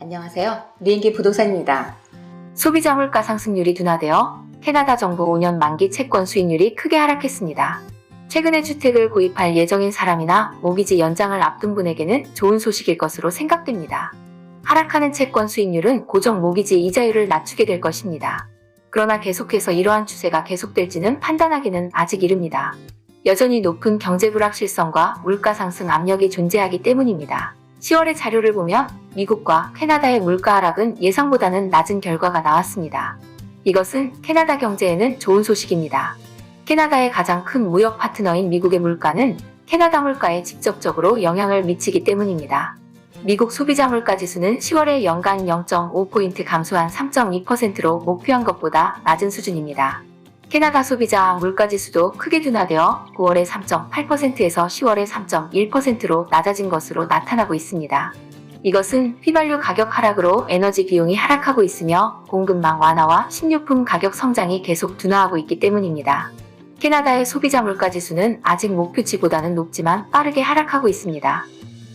안녕하세요. 비행기 부동산입니다. 소비자 물가 상승률이 둔화되어 캐나다 정부 5년 만기 채권 수익률이 크게 하락했습니다. 최근에 주택을 구입할 예정인 사람이나 모기지 연장을 앞둔 분에게는 좋은 소식일 것으로 생각됩니다. 하락하는 채권 수익률은 고정 모기지 이자율을 낮추게 될 것입니다. 그러나 계속해서 이러한 추세가 계속될지는 판단하기는 아직 이릅니다. 여전히 높은 경제 불확실성과 물가 상승 압력이 존재하기 때문입니다. 10월의 자료를 보면 미국과 캐나다의 물가 하락은 예상보다는 낮은 결과가 나왔습니다. 이것은 캐나다 경제에는 좋은 소식입니다. 캐나다의 가장 큰 무역 파트너인 미국의 물가는 캐나다 물가에 직접적으로 영향을 미치기 때문입니다. 미국 소비자 물가 지수는 10월에 연간 0.5포인트 감소한 3.2%로 목표한 것보다 낮은 수준입니다. 캐나다 소비자 물가 지수도 크게 둔화되어 9월에 3.8%에서 10월에 3.1%로 낮아진 것으로 나타나고 있습니다. 이것은 휘발유 가격 하락으로 에너지 비용이 하락하고 있으며 공급망 완화와 식료품 가격 성장이 계속 둔화하고 있기 때문입니다. 캐나다의 소비자 물가 지수는 아직 목표치보다는 높지만 빠르게 하락하고 있습니다.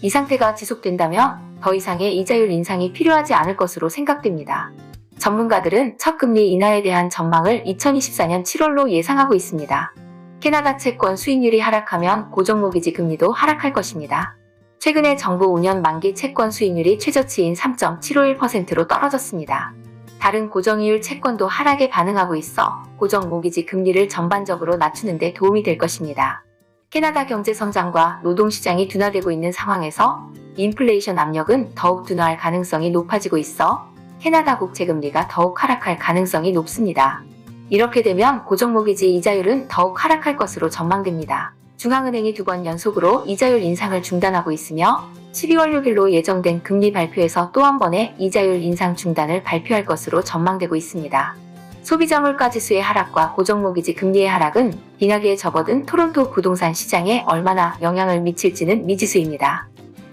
이 상태가 지속된다면 더 이상의 이자율 인상이 필요하지 않을 것으로 생각됩니다. 전문가들은 첫 금리 인하에 대한 전망을 2024년 7월로 예상하고 있습니다. 캐나다 채권 수익률이 하락하면 고정모기지 금리도 하락할 것입니다. 최근에 정부 5년 만기 채권 수익률이 최저치인 3.751%로 떨어졌습니다. 다른 고정이율 채권도 하락에 반응하고 있어 고정 모기지 금리를 전반적으로 낮추는 데 도움이 될 것입니다. 캐나다 경제 성장과 노동시장이 둔화되고 있는 상황에서 인플레이션 압력은 더욱 둔화할 가능성이 높아지고 있어 캐나다 국채 금리가 더욱 하락할 가능성이 높습니다. 이렇게 되면 고정모기지 이자율은 더욱 하락할 것으로 전망됩니다. 중앙은행이 두 번 연속으로 이자율 인상을 중단하고 있으며 12월 6일로 예정된 금리 발표에서 또 한 번의 이자율 인상 중단을 발표할 것으로 전망되고 있습니다. 소비자 물가 지수의 하락과 고정모기지 금리의 하락은 빙하기에 접어든 토론토 부동산 시장에 얼마나 영향을 미칠지는 미지수입니다.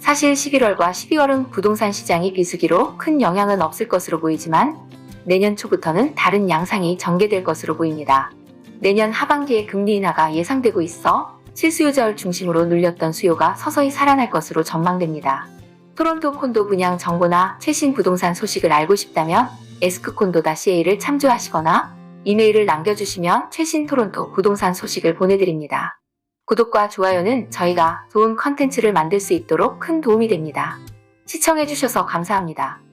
사실 11월과 12월은 부동산 시장이 비수기로 큰 영향은 없을 것으로 보이지만 내년 초부터는 다른 양상이 전개될 것으로 보입니다. 내년 하반기에 금리 인하가 예상되고 있어 실수요자를 중심으로 눌렸던 수요가 서서히 살아날 것으로 전망됩니다. 토론토 콘도 분양 정보나 최신 부동산 소식을 알고 싶다면 에스크콘도-A를 참조하시거나 이메일을 남겨주시면 최신 토론토 부동산 소식을 보내드립니다. 구독과 좋아요는 저희가 좋은 컨텐츠를 만들 수 있도록 큰 도움이 됩니다. 시청해주셔서 감사합니다.